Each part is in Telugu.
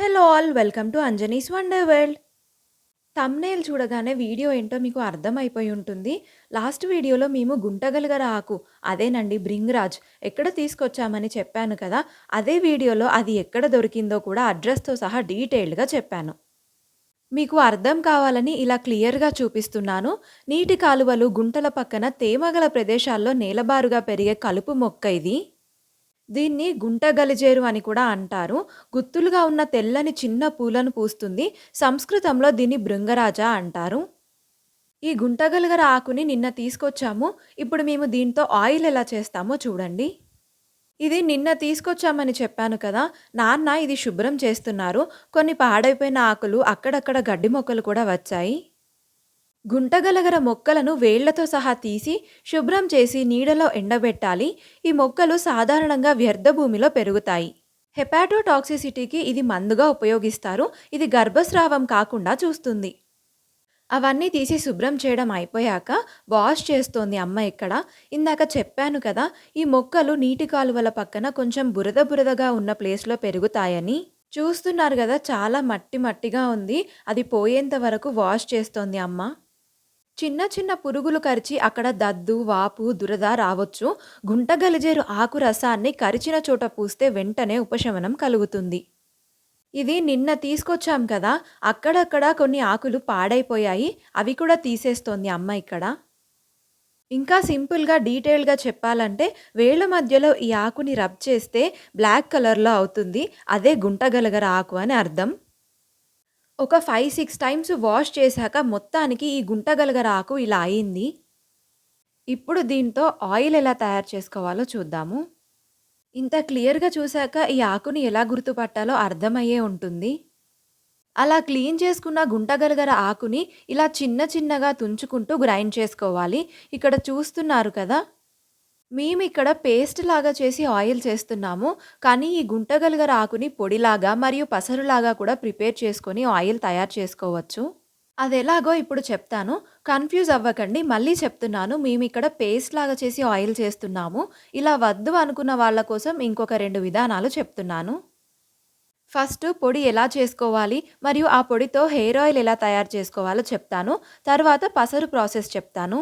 Hello all welcome to Anjani's wonder world thumbnail చూడగానే వీడియో ఏంటో మీకు అర్థమైపోయి ఉంటుంది. లాస్ట్ వీడియోలో మేము గుంటగలగర ఆకు అదేనండి బ్రింగ్రాజ్ ఎక్కడ తీసుకొచ్చామని చెప్పాను కదా అదే వీడియోలో అది ఎక్కడ దొరికిందో కూడా అడ్రస్తో సహా డీటెయిల్డ్గా చెప్పాను. మీకు అర్థం కావాలని ఇలా క్లియర్గా చూపిస్తున్నాను. నీటి కాలువలు గుంటల పక్కన తేమగల ప్రదేశాల్లో నేలబారుగా పెరిగే కలుపు మొక్క ఇది. దీన్ని గుంట గలిజేరు అని కూడా అంటారు. గుత్తులుగా ఉన్న తెల్లని చిన్న పూలను పూస్తుంది. సంస్కృతంలో దీన్ని బృంగరాజ అంటారు. ఈ గుంటగలగర ఆకుని నిన్న తీసుకొచ్చాము. ఇప్పుడు మేము దీంతో ఆయిల్ ఎలా చేస్తామో చూడండి. ఇది నిన్న తీసుకొచ్చామని చెప్పాను కదా. నాన్న ఇది శుభ్రం చేస్తున్నారు. కొన్ని పాడైపోయిన ఆకులు అక్కడక్కడ గడ్డి మొక్కలు కూడా వచ్చాయి. గుంటగలగర మొక్కలను వేళ్ళతో సహా తీసి శుభ్రం చేసి నీడలో ఎండబెట్టాలి. ఈ మొక్కలు సాధారణంగా వ్యర్థ భూమిలో పెరుగుతాయి. హెపాటోటాక్సిసిటీకి ఇది మందుగా ఉపయోగిస్తారు. ఇది గర్భస్రావం కాకుండా చూస్తుంది. అవన్నీ తీసి శుభ్రం చేయడం అయిపోయాక వాష్ చేస్తోంది అమ్మ ఇక్కడ. ఇందాక చెప్పాను కదా ఈ మొక్కలు నీటి కాలువల పక్కన కొంచెం బురద బురదగా ఉన్న ప్లేస్లో పెరుగుతాయని. చూస్తున్నారు కదా చాలా మట్టి మట్టిగా ఉంది. అది పోయేంత వరకు వాష్ చేస్తోంది అమ్మ. చిన్న చిన్న పురుగులు కరిచి అక్కడ దద్దు వాపు దురద రావచ్చు. గుంటగలిజేరు ఆకు రసాన్ని కరిచిన చోట పూస్తే వెంటనే ఉపశమనం కలుగుతుంది. ఇది నిన్న తీసుకొచ్చాం కదా అక్కడక్కడ కొన్ని ఆకులు పాడైపోయాయి అవి కూడా తీసేస్తోంది అమ్మ ఇక్కడ. ఇంకా సింపుల్గా డీటెయిల్గా చెప్పాలంటే వేళ్ళ మధ్యలో ఈ ఆకుని రబ్ చేస్తే బ్లాక్ కలర్లో అవుతుంది అదే గుంటగలగర ఆకు అని అర్థం. ఒక ఫైవ్ సిక్స్ టైమ్స్ వాష్ చేశాక మొత్తానికి ఈ గుంటగలగర ఆకు ఇలా అయింది. ఇప్పుడు దీంతో ఆయిల్ ఎలా తయారు చేసుకోవాలో చూద్దాము. ఇంత క్లియర్గా చూశాక ఈ ఆకుని ఎలా గుర్తుపట్టాలో అర్థమయ్యే ఉంటుంది. అలా క్లీన్ చేసుకున్న గుంటగలగర ఆకుని ఇలా చిన్న చిన్నగా తుంచుకుంటూ గ్రైండ్ చేసుకోవాలి. ఇక్కడ చూస్తున్నారు కదా మేము ఇక్కడ పేస్ట్ లాగా చేసి ఆయిల్ చేస్తున్నాము కానీ ఈ గుంటగలగర ఆకుని పొడిలాగా మరియు పసరులాగా కూడా ప్రిపేర్ చేసుకొని ఆయిల్ తయారు చేసుకోవచ్చు. అది ఎలాగో ఇప్పుడు చెప్తాను. కన్ఫ్యూజ్ అవ్వకండి. మళ్ళీ చెప్తున్నాను. మేము ఇక్కడ పేస్ట్ లాగా చేసి ఆయిల్ చేస్తున్నాము. ఇలా వద్దు అనుకున్న వాళ్ళ కోసం ఇంకొక రెండు విధానాలు చెప్తున్నాను. ఫస్ట్ పొడి ఎలా చేసుకోవాలి మరియు ఆ పొడితో హెయిర్ ఆయిల్ ఎలా తయారు చేసుకోవాలో చెప్తాను. తర్వాత పసరు ప్రాసెస్ చెప్తాను.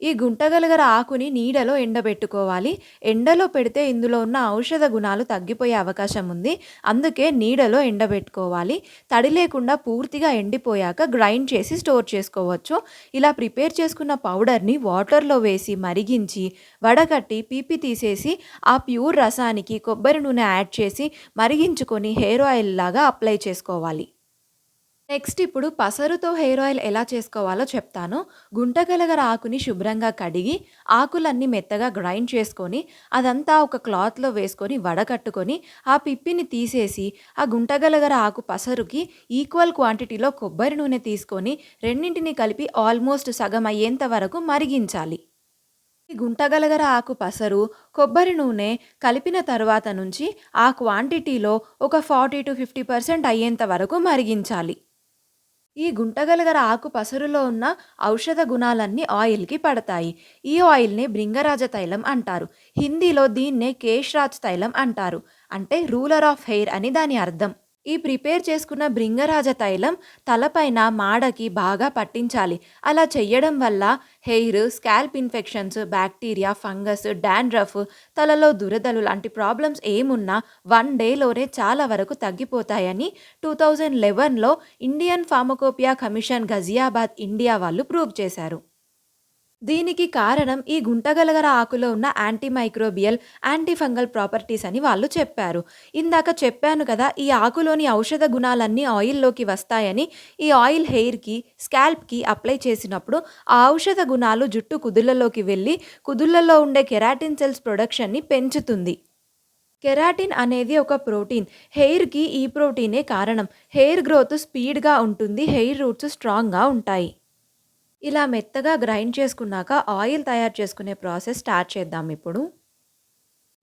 ఈ గుంటగలగర ఆకుని నీడలో ఎండబెట్టుకోవాలి. ఎండలో పెడితే ఇందులో ఉన్న ఔషధ గుణాలు తగ్గిపోయే అవకాశం ఉంది. అందుకే నీడలో ఎండబెట్టుకోవాలి. తడి లేకుండా పూర్తిగా ఎండిపోయాక గ్రైండ్ చేసి స్టోర్ చేసుకోవచ్చు. ఇలా ప్రిపేర్ చేసుకున్న పౌడర్ని వాటర్లో వేసి మరిగించి వడగట్టి పీపి తీసేసి ఆ ప్యూర్ రసానికి కొబ్బరి నూనె యాడ్ చేసి మరిగించుకొని హెయిర్ ఆయిల్ లాగా అప్లై చేసుకోవాలి. నెక్స్ట్ ఇప్పుడు పసరుతో హెయిర్ ఆయిల్ ఎలా చేసుకోవాలో చెప్తాను. గుంటగలగర ఆకుని శుభ్రంగా కడిగి ఆకులన్నీ మెత్తగా గ్రైండ్ చేసుకొని అదంతా ఒక క్లాత్లో వేసుకొని వడకట్టుకొని ఆ పిప్పిని తీసేసి ఆ గుంటగలగర ఆకు పసరుకి ఈక్వల్ క్వాంటిటీలో కొబ్బరి నూనె తీసుకొని రెండింటిని కలిపి ఆల్మోస్ట్ సగం అయ్యేంత వరకు మరిగించాలి. ఈ గుంటగలగర ఆకు పసరు కొబ్బరి నూనె కలిపిన తర్వాత నుంచి ఆ క్వాంటిటీలో ఒక ఫార్టీ టు ఫిఫ్టీ పర్సెంట్ అయ్యేంత వరకు మరిగించాలి. ఈ గుంటగలగర ఆకు పసరులో ఉన్న ఔషధ గుణాలన్నీ ఆయిల్కి పడతాయి. ఈ ఆయిల్ని భృంగరాజ తైలం అంటారు. హిందీలో దీన్నే కేశ్రాజ్ తైలం అంటారు. అంటే రూలర్ ఆఫ్ హెయిర్ అని దాని అర్థం. ఈ ప్రిపేర్ చేసుకున్న భృంగరాజ తైలం తలపైన మాడకి బాగా పట్టించాలి. అలా చేయడం వల్ల hair scalp infections bacteria fungus dandruff తలలో దురదలు లాంటి ప్రాబ్లమ్స్ ఏమున్నా వన్ డేలోనే చాలా వరకు తగ్గిపోతాయని two thousand లెవెన్లో Indian pharmacopoeia commission Ghaziabad India వాళ్ళు ప్రూవ్ చేశారు. దీనికి కారణం ఈ గుంటగలగర ఆకులో ఉన్న యాంటీమైక్రోబియల్ యాంటీఫంగల్ ప్రాపర్టీస్ అని వాళ్ళు చెప్పారు. ఇందాక చెప్పాను కదా ఈ ఆకులోని ఔషధ గుణాలన్నీ ఆయిల్లోకి వస్తాయని ఈ ఆయిల్ హెయిర్కి స్కాల్ప్కి అప్లై చేసినప్పుడు ఆ ఔషధ గుణాలు జుట్టు కుదుళ్ళలోకి వెళ్ళి కుదుళ్ళలో ఉండే కెరాటిన్ సెల్స్ ప్రొడక్షన్ని పెంచుతుంది. కెరాటిన్ అనేది ఒక ప్రోటీన్. హెయిర్కి ఈ ప్రోటీనే కారణం. హెయిర్ గ్రోత్ స్పీడ్గా ఉంటుంది హెయిర్ రూట్స్ స్ట్రాంగ్గా ఉంటాయి. ఇలా మెత్తగా గ్రైండ్ చేసుకున్నాక ఆయిల్ తయారు చేసుకునే ప్రాసెస్ స్టార్ట్ చేద్దాం ఇప్పుడు.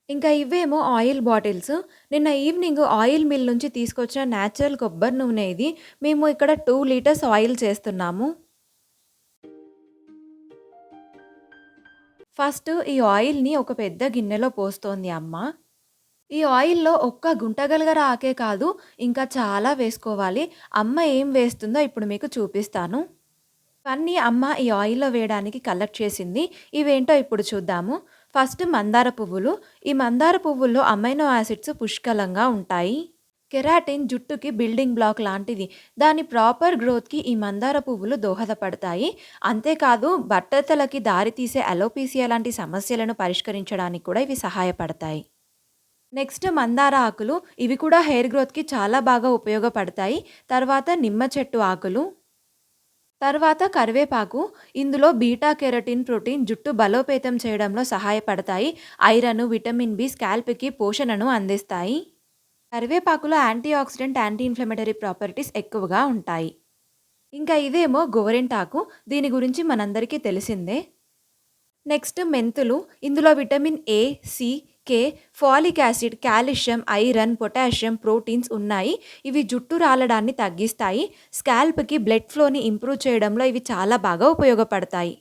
ఇంకా ఇవేమో ఆయిల్ బాటిల్స్. నిన్న ఈవినింగ్ ఆయిల్ మిల్ నుంచి తీసుకొచ్చిన న్యాచురల్ కొబ్బరి నూనె ఇది. మేము ఇక్కడ టూ లీటర్స్ ఆయిల్ చేస్తున్నాము. ఫస్ట్ ఈ ఆయిల్ని ఒక పెద్ద గిన్నెలో పోస్తోంది అమ్మ. ఈ ఆయిల్‌లో ఒక్క గుంటగలగర ఆకే కాదు, ఇంకా చాలా వేసుకోవాలి. అమ్మ ఏం వేస్తుందో ఇప్పుడు మీకు చూపిస్తాను. ఇవన్నీ అమ్మ ఈ ఆయిల్‌లో వేయడానికి కలెక్ట్ చేసింది. ఇవేంటో ఇప్పుడు చూద్దాము. ఫస్ట్ మందార పువ్వులు. ఈ మందార పువ్వుల్లో అమైనో యాసిడ్స్ పుష్కలంగా ఉంటాయి. కెరాటిన్ జుట్టుకి బిల్డింగ్ బ్లాక్ లాంటిది. దాని ప్రాపర్ గ్రోత్‌కి ఈ మందార పువ్వులు దోహదపడతాయి. అంతేకాదు బట్టతలకి దారితీసే అలోపీసియా లాంటి సమస్యలను పరిష్కరించడానికి కూడా ఇవి సహాయపడతాయి. నెక్స్ట్ మందార ఆకులు. ఇవి కూడా హెయిర్ గ్రోత్‌కి చాలా బాగా ఉపయోగపడతాయి. తర్వాత నిమ్మ చెట్టు ఆకులు. తర్వాత కరివేపాకు. ఇందులో బీటా కెరటిన్ ప్రోటీన్ జుట్టు బలోపేతం చేయడంలో సహాయపడతాయి. ఐరన్, విటమిన్ బి స్కాల్ప్‌కి పోషణను అందిస్తాయి. కరివేపాకులో anti oxidant, anti inflammatory properties ఎక్కువగా ఉంటాయి. ఇంకా ఇదేమో గోరింటాకు. దీని గురించి మనందరికీ తెలిసిందే. నెక్స్ట్ మెంతులు. ఇందులో vitamin A, C, K, folic acid, calcium, iron, potassium, proteins ఉన్నాయి. ఇవి జుట్టు రాలడాన్ని తగ్గిస్తాయి. స్కాల్ప్‌కి బ్లడ్ ఫ్లోని ఇంప్రూవ్ చేయడంలో ఇవి చాలా బాగా ఉపయోగపడతాయి.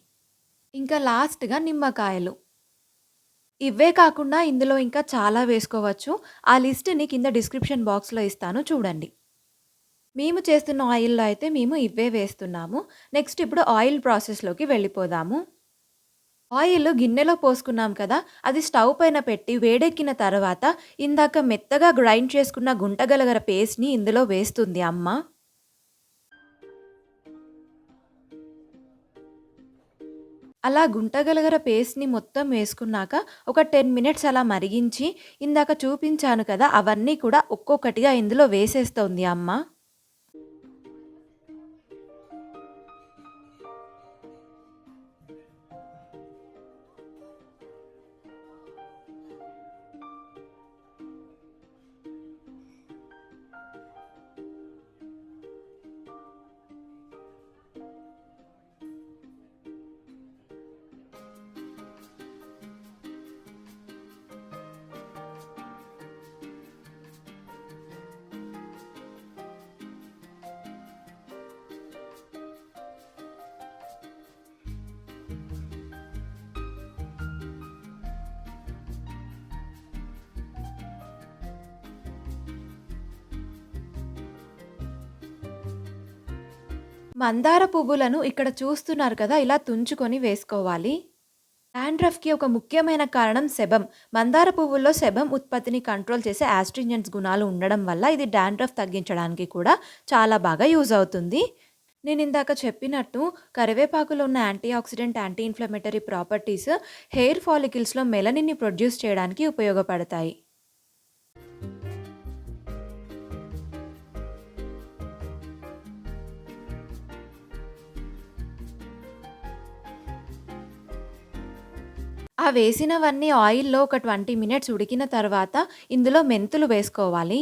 ఇంకా లాస్ట్‌గా నిమ్మకాయలు. ఇవే కాకుండా ఇందులో ఇంకా చాలా వేసుకోవచ్చు. ఆ లిస్ట్‌ని కింద డిస్క్రిప్షన్ బాక్స్‌లో ఇస్తాను చూడండి. మేము చేస్తున్న ఆయిల్‌లో అయితే మేము ఇవే వేస్తున్నాము. నెక్స్ట్ ఇప్పుడు ఆయిల్ ప్రాసెస్‌లోకి వెళ్ళిపోదాము. ఆయిల్ గిన్నెలో పోసుకున్నాం కదా! అది స్టవ్ పైన పెట్టి వేడెక్కిన తర్వాత ఇందాక మెత్తగా గ్రైండ్ చేసుకున్న గుంటగలగర పేస్ట్‌ని ఇందులో వేస్తుంది అమ్మ. అలా గుంటగలగర పేస్ట్‌ని మొత్తం వేసుకున్నాక ఒక 10 మినిట్స్ అలా మరిగించి ఇందాక చూపించాను కదా! అవన్నీ కూడా ఒక్కొక్కటిగా ఇందులో వేసేస్తోంది అమ్మ. మందార పువ్వులను ఇక్కడ చూస్తున్నారు కదా! ఇలా తుంచుకొని వేసుకోవాలి. డాండ్రఫ్‌కి ఒక ముఖ్యమైన కారణం సెబం మందార పువ్వుల్లో సెబం ఉత్పత్తిని కంట్రోల్ చేసే యాస్ట్రింజెంట్స్ గుణాలు ఉండడం వల్ల ఇది డాండ్రఫ్ తగ్గించడానికి కూడా చాలా బాగా యూజ్ అవుతుంది. నేను ఇందాక చెప్పినట్టు కరివేపాకులో ఉన్న antioxidant, anti inflammatory properties hair ఫాలికల్స్‌లో మెలనిన్‌ని ప్రొడ్యూస్ చేయడానికి ఉపయోగపడతాయి. ఆ వేసినవన్నీ ఆయిల్‌లో ఒక 20 మినిట్స్ ఉడికిన తర్వాత ఇందులో మెంతులు వేసుకోవాలి.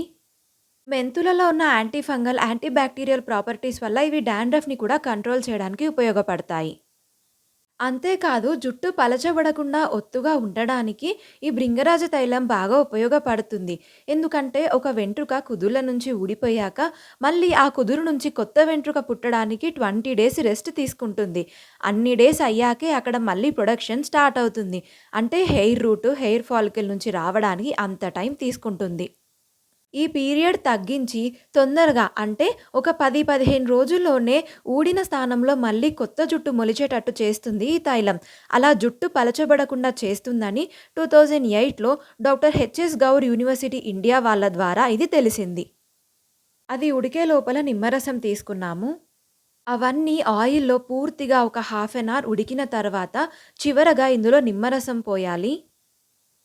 మెంతులలో ఉన్న antifungal, antibacterial properties వల్ల ఇవి డాండ్రఫ్‌ని కూడా కంట్రోల్ చేయడానికి ఉపయోగపడతాయి. అంతేకాదు జుట్టు పలచబడకుండా ఒత్తుగా ఉండడానికి ఈ భృంగరాజ తైలం బాగా ఉపయోగపడుతుంది. ఎందుకంటే ఒక వెంట్రుక కుదుర్ల నుంచి ఊడిపోయాక మళ్ళీ ఆ కుదురు నుంచి కొత్త వెంట్రుక పుట్టడానికి 20 డేస్ రెస్ట్ తీసుకుంటుంది. అన్ని డేస్ అయ్యాకే అక్కడ మళ్ళీ ప్రొడక్షన్ స్టార్ట్ అవుతుంది. అంటే హెయిర్ రూట్, హెయిర్ ఫాలికల్ నుంచి రావడానికి అంత టైం తీసుకుంటుంది. ఈ పీరియడ్ తగ్గించి తొందరగా అంటే ఒక 10, 15 రోజుల్లోనే ఊడిన స్థానంలో మళ్ళీ కొత్త జుట్టు మొలిచేటట్టు చేస్తుంది ఈ తైలం. అలా జుట్టు పలచబడకుండా చేస్తుందని 2008లో doctor HS Gaur university India వాళ్ళ ద్వారా ఇది తెలిసింది. అది ఉడికే లోపల నిమ్మరసం తీసుకున్నాము. అవన్నీ ఆయిల్‌లో పూర్తిగా ఒక హాఫ్ అన్ అవర్ ఉడికిన తర్వాత చివరగా ఇందులో నిమ్మరసం పోయాలి.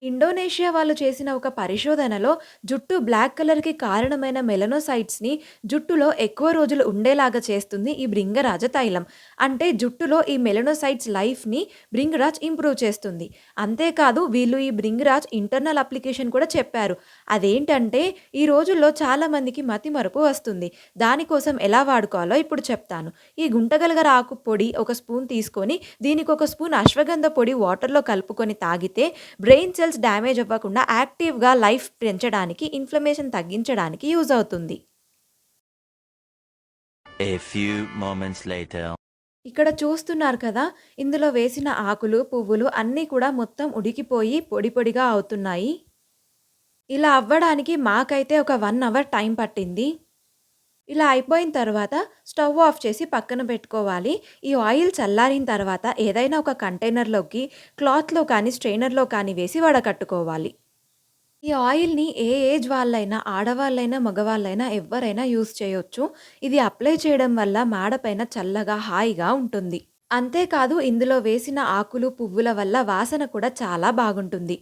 ఇండోనేషియా వాళ్ళు చేసిన ఒక పరిశోధనలో జుట్టు బ్లాక్ కలర్‌కి కారణమైన మెలనోసైట్స్‌ని జుట్టులో ఎక్కువ రోజులు ఉండేలాగా చేస్తుంది ఈ భృంగరాజ తైలం. అంటే జుట్టులో ఈ మెలనోసైట్స్ లైఫ్‌ని భృంగరాజ్ ఇంప్రూవ్ చేస్తుంది. అంతేకాదు వీళ్ళు ఈ భృంగరాజ్ ఇంటర్నల్ అప్లికేషన్ కూడా చెప్పారు. అదేంటంటే ఈ రోజుల్లో చాలామందికి మతి మరపు వస్తుంది. దానికోసం ఎలా వాడుకోవాలో ఇప్పుడు చెప్తాను. ఈ గుంటగలగర ఆకు పొడి ఒక స్పూన్ తీసుకొని దీనికి ఒక స్పూన్ అశ్వగంధ పొడి వాటర్‌లో కలుపుకొని తాగితే బ్రెయిన్ సెల్స్ డ్యామేజ్ అవ్వకుండా యాక్టివ్‌గా లైఫ్ పెంచడానికి, ఇన్‌ఫ్లమేషన్ తగ్గించడానికి యూజ్ అవుతుంది. ఇక్కడ చూస్తున్నారు కదా! ఇందులో వేసిన ఆకులు, పువ్వులు అన్నీ కూడా మొత్తం ఉడికిపోయి పొడి పొడిగా అవుతున్నాయి. ఇలా అవ్వడానికి మాకైతే ఒక 1 అవర్ టైం పట్టింది. ఇలా అయిపోయిన తర్వాత స్టవ్ ఆఫ్ చేసి పక్కన పెట్టుకోవాలి. ఈ ఆయిల్ చల్లారిన తర్వాత ఏదైనా ఒక కంటైనర్‌లోకి క్లాత్‌లో కానీ, స్ట్రెయినర్‌లో కానీ వేసి వడకట్టుకోవాలి. ఈ ఆయిల్‌ని ఏ ఏజ్ వాళ్ళైనా, ఆడవాళ్ళైనా, మగవాళ్ళైనా ఎవరైనా యూజ్ చేయొచ్చు. ఇది అప్లై చేయడం వల్ల మేడపైన చల్లగా, హాయిగా ఉంటుంది. అంతేకాదు ఇందులో వేసిన ఆకులు, పువ్వుల వల్ల వాసన కూడా చాలా బాగుంటుంది.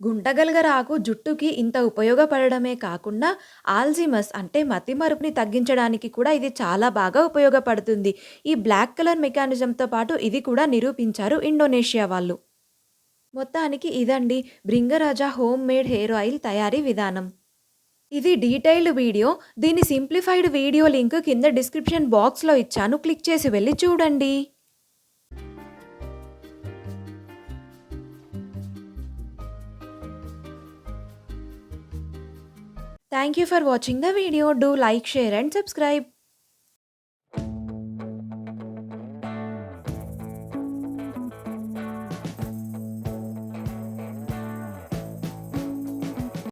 గుంటగలగరాకు జుట్టుకి ఇంత ఉపయోగపడడమే కాకుండా ఆల్జీమస్ అంటే మతిమరుపుని తగ్గించడానికి కూడా ఇది చాలా బాగా ఉపయోగపడుతుంది. ఈ బ్లాక్ కలర్ మెకానిజంతో పాటు ఇది కూడా నిరూపించారు ఇండోనేషియా వాళ్ళు. మొత్తానికి ఇదండి Bhringaraja home made hair oil తయారీ విధానం. ఇది డీటెయిల్డ్ వీడియో. దీని సింప్లిఫైడ్ వీడియో లింక్ కింద డిస్క్రిప్షన్ బాక్స్‌లో ఇచ్చాను. క్లిక్ చేసి వెళ్ళి చూడండి. Thank you for watching the video. Do like, share and subscribe.